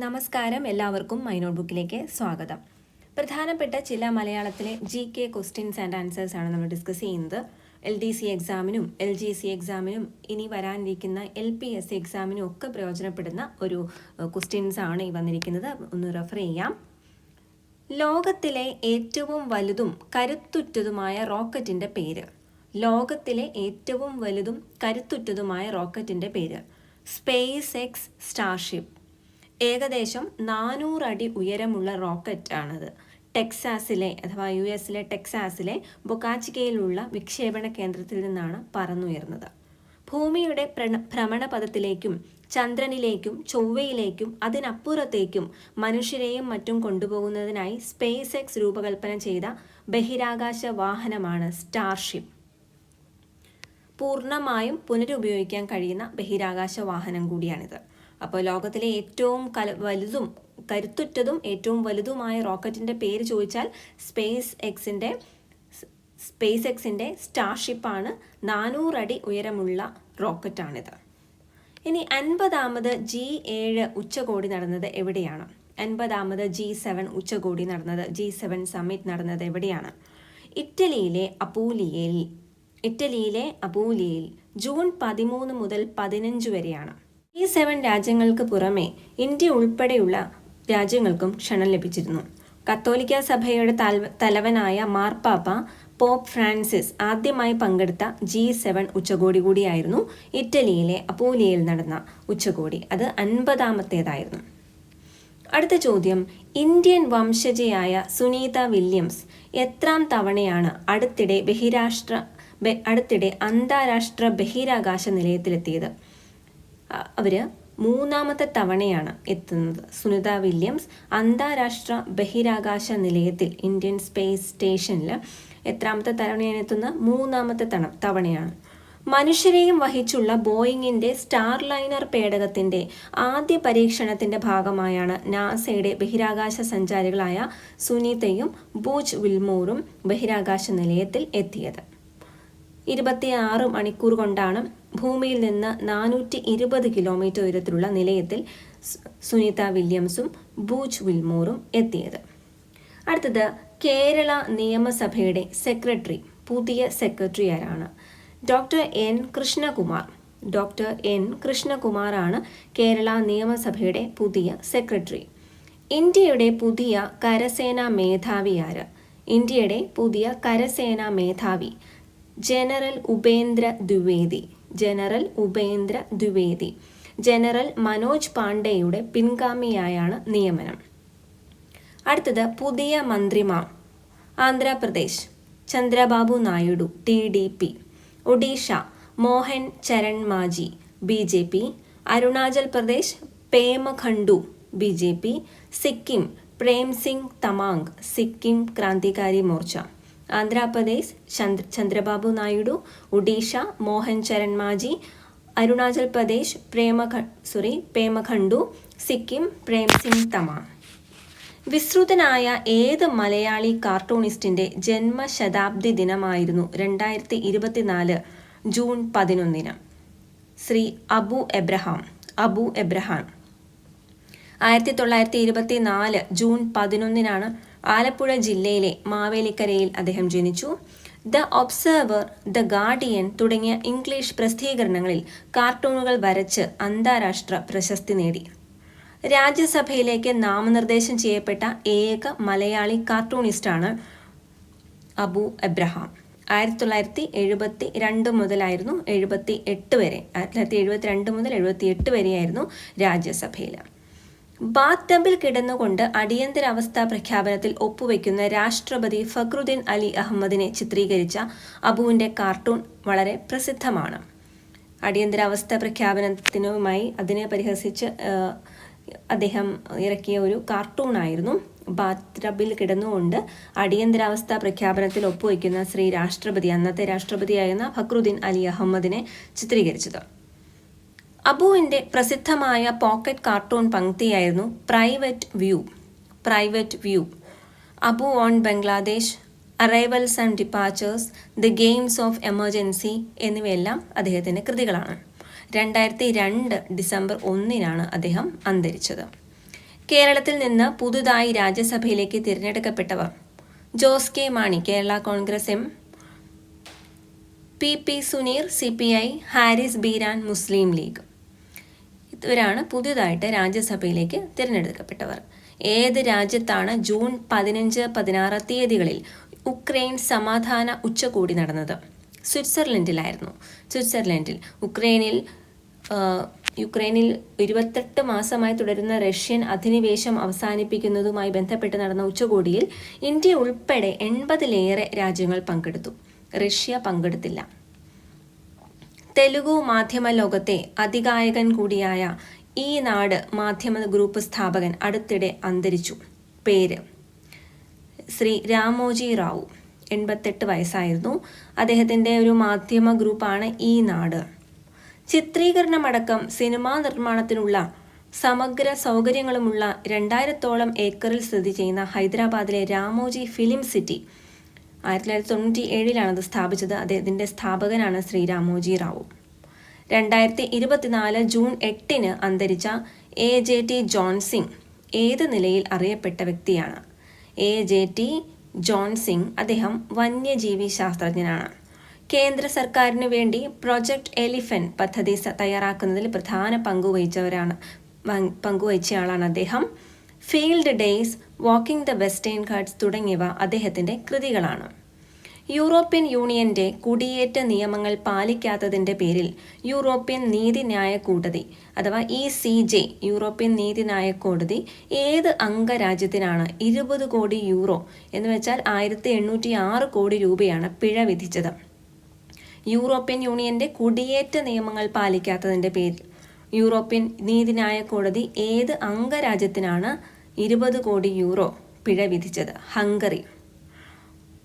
നമസ്കാരം എല്ലാവർക്കും മൈ നോട്ട്ബുക്കിലേക്ക് സ്വാഗതം. പ്രധാനപ്പെട്ട ചില മലയാളത്തിലെ G K questions and answers ആണ് നമ്മൾ ഡിസ്കസ് ചെയ്യുന്നത്. എൽ ഡി സി എക്സാമിനും എൽ ജി സി എക്സാമിനും ഇനി വരാനിരിക്കുന്ന എൽ പി എസ് സി എക്സാമിനും ഒക്കെ പ്രയോജനപ്പെടുന്ന ഒരു ക്വസ്റ്റ്യൻസ് ആണ് ഈ വന്നിരിക്കുന്നത്. ഒന്ന് റെഫർ ചെയ്യാം. ലോകത്തിലെ ഏറ്റവും വലുതും കരുത്തുറ്റതുമായ റോക്കറ്റിന്റെ പേര്. ലോകത്തിലെ ഏറ്റവും വലുതും കരുത്തുറ്റതുമായ റോക്കറ്റിന്റെ പേര്. SpaceX Starship. ഏകദേശം നാനൂറ് അടി ഉയരമുള്ള റോക്കറ്റ് ആണത് ടെക്സാസിലെ അഥവാ യു എസിലെ ടെക്സാസിലെ ബൊക്കാച്ചിക്കയിലുള്ള വിക്ഷേപണ കേന്ദ്രത്തിൽ നിന്നാണ് പറന്നുയർന്നത്. ഭൂമിയുടെ ഭ്രമണപഥത്തിലേക്കും ചന്ദ്രനിലേക്കും ചൊവ്വയിലേക്കും അതിനപ്പുറത്തേക്കും മനുഷ്യരെയും മറ്റും കൊണ്ടുപോകുന്നതിനായി സ്പേസ് എക്സ് രൂപകൽപ്പന ചെയ്ത ബഹിരാകാശ വാഹനമാണ് സ്റ്റാർഷിപ്പ്. പൂർണമായും പുനരുപയോഗിക്കാൻ കഴിയുന്ന ബഹിരാകാശ വാഹനം കൂടിയാണിത്. അപ്പോൾ ലോകത്തിലെ ഏറ്റവും കല വലുതും കരുത്തുറ്റതും ഏറ്റവും വലുതുമായ റോക്കറ്റിന്റെ പേര് ചോദിച്ചാൽ സ്പേസ് എക്സിന്റെ സ്പേസ് എക്സിന്റെ സ്റ്റാർഷിപ്പാണ് നാനൂറടി ഉയരമുള്ള റോക്കറ്റാണിത്. ഇനി അൻപതാമത് ജി ഏഴ് ഉച്ചകോടി നടന്നത് എവിടെയാണ്? അൻപതാമത് ജി സെവൻ ഉച്ചകോടി നടന്നത് ജി സെവൻ സമ്മിറ്റ് നടന്നത് എവിടെയാണ്? ഇറ്റലിയിലെ അപൂലിയയിൽ ഇറ്റലിയിലെ അപൂലിയയിൽ ജൂൺ പതിമൂന്ന് മുതൽ പതിനഞ്ച് വരെയാണ്. ഈ സെവൻ രാജ്യങ്ങൾക്ക് പുറമെ ഇന്ത്യ ഉൾപ്പെടെയുള്ള രാജ്യങ്ങൾക്കും ക്ഷണം ലഭിച്ചിരുന്നു. കത്തോലിക്ക സഭയുടെ തലവനായ മാർപ്പാപ്പ പോപ്പ് ഫ്രാൻസിസ് ആദ്യമായി പങ്കെടുത്ത ജി സെവൻ ഉച്ചകോടി കൂടിയായിരുന്നു ഇറ്റലിയിലെ അപോലിയയിൽ നടന്ന ഉച്ചകോടി. അത് അൻപതാമത്തേതായിരുന്നു. അടുത്ത ചോദ്യം. ഇന്ത്യൻ വംശജയായ സുനീത വില്യംസ് എത്രാം തവണയാണ് അടുത്തിടെ ബഹിരാഷ്ട്ര അടുത്തിടെ അന്താരാഷ്ട്ര ബഹിരാകാശ നിലയത്തിലെത്തിയത്? അ- അവർ മൂന്നാമത്തെ തവണയാണ് എത്തുന്നത്. സുനിത വില്യംസ് അന്താരാഷ്ട്ര ബഹിരാകാശ നിലയത്തിൽ ഇന്ത്യൻ സ്പേസ് സ്റ്റേഷനിൽ എത്രാമത്തെ തവണയാണ് എത്തുന്നത്? മൂന്നാമത്തെ തവണ തവണയാണ്. മനുഷ്യരെയും വഹിച്ചുള്ള ബോയിങ്ങിന്റെ സ്റ്റാർ ലൈനർ പേടകത്തിന്റെ ആദ്യ പരീക്ഷണത്തിന്റെ ഭാഗമായാണ് നാസയുടെ ബഹിരാകാശ സഞ്ചാരികളായ സുനീതയും ബൂച്ച് വിൽമോറും ബഹിരാകാശ നിലയത്തിൽ എത്തിയത്. ഇരുപത്തിയാറ് മണിക്കൂർ കൊണ്ടാണ് ഭൂമിയിൽ നിന്ന് നാനൂറ്റി ഇരുപത് കിലോമീറ്റർ ഉയരത്തിലുള്ള നിലയത്തിൽ സുനിത വില്യംസും ബൂച്ച് വിൽമോറും എത്തിയത്. അടുത്തത് കേരള നിയമസഭയുടെ സെക്രട്ടറി പുതിയ സെക്രട്ടറി ആരാണ് doctor N Krishnakumar doctor N കൃഷ്ണകുമാറാണ് Kerala നിയമസഭയുടെ പുതിയ സെക്രട്ടറി. ഇന്ത്യയുടെ പുതിയ കരസേനാ മേധാവി ആര് ഇന്ത്യയുടെ പുതിയ കരസേനാ മേധാവി general Upendra Dwivedi. General Upendra Dwivedi. General Manoj പാണ്ഡെയുടെ പിൻഗാമിയായാണ് നിയമനം. അടുത്തത് പുതിയ മന്ത്രിമാർ. Andhra Pradesh. Chandrababu Naidu T D P. Odisha. Mohan Charan Majhi B J P. Arunachal Pradesh. Pema Khandu B J P. Sikkim. Prem Singh Tamang Sikkim Krantikari Morcha. Andhra Pradesh Chandra Chandrababu Naidu Odisha Mohan Charan Majhi Arunachal Pradesh Prema sorry Prema Khandu Sikkim Prem Singh തമ വിസ്തൃതനായ ഏത് മലയാളി കാർട്ടൂണിസ്റ്റിന്റെ ജന്മശതാബ്ദി ദിനമായിരുന്നു രണ്ടായിരത്തി ഇരുപത്തിനാല് June പതിനൊന്നിന്? ശ്രീ അബു എബ്രഹാം അബു എബ്രഹാം ആയിരത്തി തൊള്ളായിരത്തി ഇരുപത്തി നാല് ജൂൺ പതിനൊന്നിനാണ് ആലപ്പുഴ ജില്ലയിലെ മാവേലിക്കരയിൽ അദ്ദേഹം ജനിച്ചു. ദ ഒബ്സർവർ ദ ഗാർഡിയൻ തുടങ്ങിയ ഇംഗ്ലീഷ് പ്രസിദ്ധീകരണങ്ങളിൽ കാർട്ടൂണുകൾ വരച്ച് അന്താരാഷ്ട്ര പ്രശസ്തി നേടി. രാജ്യസഭയിലേക്ക് നാമനിർദ്ദേശം ചെയ്യപ്പെട്ട ഏക മലയാളി കാർട്ടൂണിസ്റ്റാണ് അബു എബ്രഹാം. ആയിരത്തി തൊള്ളായിരത്തി എഴുപത്തി രണ്ട് മുതലായിരുന്നു എഴുപത്തി എട്ട് വരെ ആയിരത്തി തൊള്ളായിരത്തി എഴുപത്തി രണ്ട് മുതൽ എഴുപത്തി എട്ട് വരെയായിരുന്നു രാജ്യസഭയിൽ ബാത്ത് ടബിൽ കിടന്നുകൊണ്ട് അടിയന്തരാവസ്ഥ പ്രഖ്യാപനത്തിൽ ഒപ്പുവെക്കുന്ന രാഷ്ട്രപതി ഫക്രുദ്ദീൻ അലി അഹമ്മദിനെ ചിത്രീകരിച്ച അബുവിന്റെ കാർട്ടൂൺ വളരെ പ്രസിദ്ധമാണ്. അടിയന്തരാവസ്ഥ പ്രഖ്യാപനത്തിനുമായി അതിനെ പരിഹസിച്ച് അദ്ദേഹം ഇറക്കിയ ഒരു കാർട്ടൂണായിരുന്നു. ബാത്ത് ടബിൽ കിടന്നുകൊണ്ട് അടിയന്തരാവസ്ഥ പ്രഖ്യാപനത്തിൽ ഒപ്പുവെക്കുന്ന ശ്രീ രാഷ്ട്രപതി അന്നത്തെ രാഷ്ട്രപതിയായിരുന്ന ഫക്രുദ്ദീൻ അലി അഹമ്മദിനെ ചിത്രീകരിച്ചത്. അബുവിന്റെ പ്രസിദ്ധമായ pocket cartoon പങ്ക്തിയായിരുന്നു private view. Private view. Abu on Bangladesh arrivals and departures the games of emergency എന്നിവയെല്ലാം അദ്ദേഹത്തിന്റെ കൃതികളാണ്. രണ്ടായിരത്തി രണ്ട് ഡിസംബർ ഒന്നിനാണ് അദ്ദേഹം അന്തരിച്ചത്. കേരളത്തിൽ നിന്ന് പുതുതായി രാജ്യസഭയിലേക്ക് തിരഞ്ഞെടുക്കപ്പെട്ടവർ Jose K Mani Kerala Congress M P P Suneer C P I Haris Beeran Muslim League. ഇവരാണ് പുതിയതായിട്ട് രാജ്യസഭയിലേക്ക് തിരഞ്ഞെടുക്കപ്പെട്ടവർ. ഏത് രാജ്യത്താണ് ജൂൺ പതിനഞ്ച് പതിനാറ് തീയതികളിൽ ഉക്രൈൻ സമാധാന ഉച്ചകോടി നടന്നത്? സ്വിറ്റ്സർലൻഡിലായിരുന്നു. സ്വിറ്റ്സർലൻഡിൽ ഉക്രൈനിൽ യുക്രൈനിൽ ഇരുപത്തെട്ട് മാസമായി തുടരുന്ന റഷ്യൻ അധിനിവേശം അവസാനിപ്പിക്കുന്നതുമായി ബന്ധപ്പെട്ട് നടന്ന ഉച്ചകോടിയിൽ ഇന്ത്യ ഉൾപ്പെടെ എൺപതിലേറെ രാജ്യങ്ങൾ പങ്കെടുത്തു. റഷ്യ പങ്കെടുത്തില്ല. തെലുഗു മാധ്യമ ലോകത്തെ അതികായകൻ കൂടിയായ ഈ നാട് മാധ്യമ ഗ്രൂപ്പ് സ്ഥാപകൻ അടുത്തിടെ അന്തരിച്ചു. പേര് ശ്രീ രാമോജി റാവു. എൺപത്തെട്ട് വയസ്സായിരുന്നു. അദ്ദേഹത്തിന്റെ ഒരു മാധ്യമ ഗ്രൂപ്പാണ് ഈ നാട്. ചിത്രീകരണമടക്കം സിനിമാ നിർമ്മാണത്തിനുള്ള സമഗ്ര സൗകര്യങ്ങളുമുള്ള രണ്ടായിരത്തോളം ഏക്കറിൽ സ്ഥിതി ചെയ്യുന്ന ഹൈദരാബാദിലെ രാമോജി ഫിലിം സിറ്റി ആയിരത്തി തൊള്ളായിരത്തി തൊണ്ണൂറ്റി ഏഴിലാണ് അത് സ്ഥാപിച്ചത്. അദ്ദേഹത്തിന്റെ സ്ഥാപകനാണ് ശ്രീ രാമോജി റാവു. രണ്ടായിരത്തി ഇരുപത്തിനാല് ജൂൺ എട്ടിന് അന്തരിച്ച A J T John Singh ഏത് നിലയിൽ അറിയപ്പെട്ട വ്യക്തിയാണ്? A J T John Singh അദ്ദേഹം വന്യജീവി ശാസ്ത്രജ്ഞനാണ്. കേന്ദ്ര സർക്കാരിന് വേണ്ടി പ്രൊജക്ട് എലിഫൻ പദ്ധതി തയ്യാറാക്കുന്നതിൽ പ്രധാന പങ്കുവഹിച്ചവരാണ് പങ്കുവഹിച്ചയാളാണ് അദ്ദേഹം. Field days walking the Western Ghats തുടങ്ങിയവ അദ്ദേഹത്തിന്റെ കൃതികളാണ്. യൂറോപ്യൻ യൂണിയന്റെ കുടിയേറ്റ നിയമങ്ങൾ പാലിക്കാത്തതിന്റെ പേരിൽ യൂറോപ്യൻ നീതിന്യായ കോടതി അഥവാ ഇ സി ജെ യൂറോപ്യൻ നീതിന്യായ കോടതി ഏത് അംഗരാജ്യത്തിനാണ് ഇരുപത് കോടി യൂറോ എന്ന് വെച്ചാൽ ആയിരത്തി എണ്ണൂറ്റി ആറ് കോടി രൂപയാണ് പിഴ വിധിച്ചത്. യൂറോപ്യൻ യൂണിയന്റെ കുടിയേറ്റ നിയമങ്ങൾ പാലിക്കാത്തതിന്റെ പേരിൽ യൂറോപ്യൻ നീതിന്യായ കോടതി ഏത് അംഗരാജ്യത്തിനാണ് ഇരുപത് കോടി യൂറോ പിഴ വിധിച്ചത് ഹംഗറി.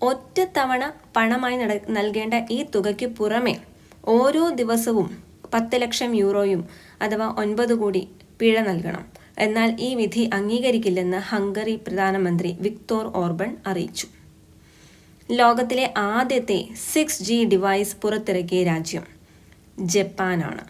ഒറ്റ തവണ പണമായി നൽകേണ്ട ഈ തുകയ്ക്ക് പുറമെ ഓരോ ദിവസവും പത്ത് ലക്ഷം യൂറോയും അഥവാ ഒൻപത് കോടി പിഴ നൽകണം. എന്നാൽ ഈ വിധി അംഗീകരിക്കില്ലെന്ന് ഹംഗറി പ്രധാനമന്ത്രി വിക്ടോർ ഓർബൺ അറിയിച്ചു. ലോകത്തിലെ ആദ്യത്തെ സിക്സ് ജി ഡിവൈസ് പുറത്തിറക്കിയ രാജ്യം ജപ്പാനാണ്.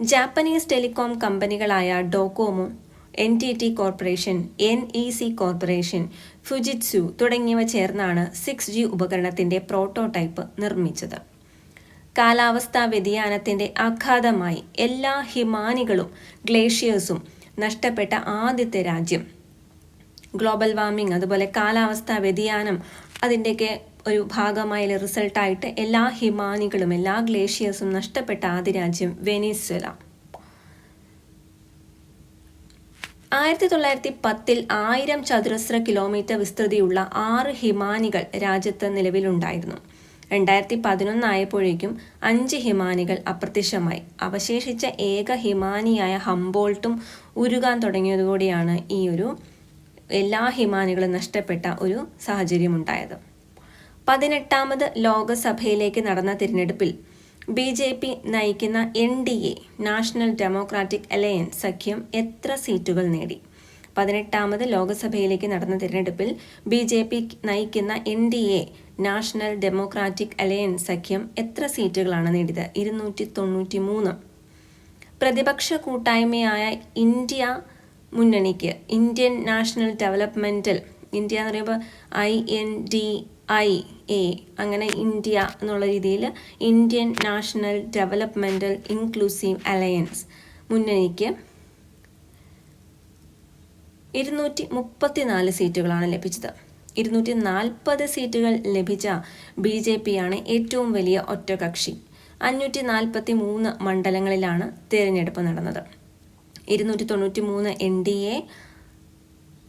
Japanese telecom കമ്പനികളായ Docomo N T T corporation N E C corporation Fujitsu തുടങ്ങിയവ ചേർന്നാണ് സിക്സ് ജി ഉപകരണത്തിന്റെ പ്രോട്ടോടൈപ്പ് നിർമ്മിച്ചത്. കാലാവസ്ഥാ വ്യതിയാനത്തിന്റെ ആഘാതമായി എല്ലാ ഹിമാനികളും ഗ്ലേഷ്യേഴ്സും നഷ്ടപ്പെട്ട ആദ്യത്തെ രാജ്യം. ഗ്ലോബൽ വാർമിംഗ് അതുപോലെ കാലാവസ്ഥാ വ്യതിയാനം അതിന്റെയൊക്കെ ഒരു ഭാഗമായ റിസൾട്ടായിട്ട് എല്ലാ ഹിമാനികളും എല്ലാ ഗ്ലേഷ്യേഴ്സും നഷ്ടപ്പെട്ട ആദ്യ രാജ്യം വെനിസ്വല. ആയിരത്തി തൊള്ളായിരത്തി പത്തിൽ ആയിരം ചതുരശ്ര കിലോമീറ്റർ വിസ്തൃതിയുള്ള ആറ് ഹിമാനികൾ രാജ്യത്ത് നിലവിലുണ്ടായിരുന്നു. രണ്ടായിരത്തി പതിനൊന്നായപ്പോഴേക്കും അഞ്ച് ഹിമാനികൾ അപ്രത്യക്ഷമായി. അവശേഷിച്ച ഏക ഹിമാനിയായ ഹംബോൾട്ടും ഉരുകാൻ തുടങ്ങിയതോടെയാണ് ഈ ഒരു എല്ലാ ഹിമാനികളും നഷ്ടപ്പെട്ട ഒരു സാഹചര്യമുണ്ടായത്. പതിനെട്ടാമത് ലോകസഭയിലേക്ക് നടന്ന തിരഞ്ഞെടുപ്പിൽ ബി ജെ പി നയിക്കുന്ന N D A national democratic alliance സഖ്യം എത്ര സീറ്റുകൾ നേടി? പതിനെട്ടാമത് ലോക്സഭയിലേക്ക് നടന്ന തിരഞ്ഞെടുപ്പിൽ ബി ജെ പി നയിക്കുന്ന N D A national democratic alliance സഖ്യം എത്ര സീറ്റുകളാണ് നേടിയത്? ഇരുന്നൂറ്റി തൊണ്ണൂറ്റി മൂന്ന് പ്രതിപക്ഷ കൂട്ടായ്മയായ ഇന്ത്യ മുന്നണിക്ക് ഇന്ത്യൻ നാഷണൽ ഡെവലപ്മെന്റൽ ഇന്ത്യ എന്ന് പറയുമ്പോൾ I N D I A അങ്ങനെ ഇന്ത്യ എന്നുള്ള രീതിയിൽ Indian national developmental inclusive alliance മുന്നണിക്ക് ഇരുന്നൂറ്റി മുപ്പത്തിനാല് സീറ്റുകളാണ് ലഭിച്ചത്. ഇരുന്നൂറ്റി നാൽപ്പത് സീറ്റുകൾ ലഭിച്ച ബി ജെ പിയാണ് ഏറ്റവും വലിയ ഒറ്റകക്ഷി. അഞ്ഞൂറ്റി നാൽപ്പത്തി മൂന്ന് മണ്ഡലങ്ങളിലാണ് തിരഞ്ഞെടുപ്പ് നടന്നത്. ഇരുന്നൂറ്റി തൊണ്ണൂറ്റി മൂന്ന് എൻ ഡി എ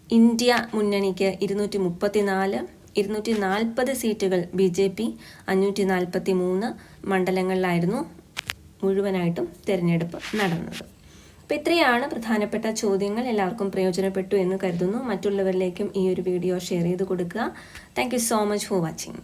ഇന്ത്യ മുന്നണിക്ക് ഇരുന്നൂറ്റി മുപ്പത്തിനാല് ഇരുന്നൂറ്റി നാൽപ്പത് സീറ്റുകൾ ബി ജെ പി അഞ്ഞൂറ്റി നാൽപ്പത്തി മൂന്ന് മണ്ഡലങ്ങളിലായിരുന്നു മുഴുവനായിട്ടും തിരഞ്ഞെടുപ്പ് നടന്നത്. അപ്പോൾ ഇത്രയാണ് പ്രധാനപ്പെട്ട ചോദ്യങ്ങൾ. എല്ലാവർക്കും പ്രയോജനപ്പെട്ടു എന്ന് കരുതുന്നു. മറ്റുള്ളവരിലേക്കും ഈ ഒരു വീഡിയോ ഷെയർ ചെയ്ത് കൊടുക്കുക. Thank so much for watching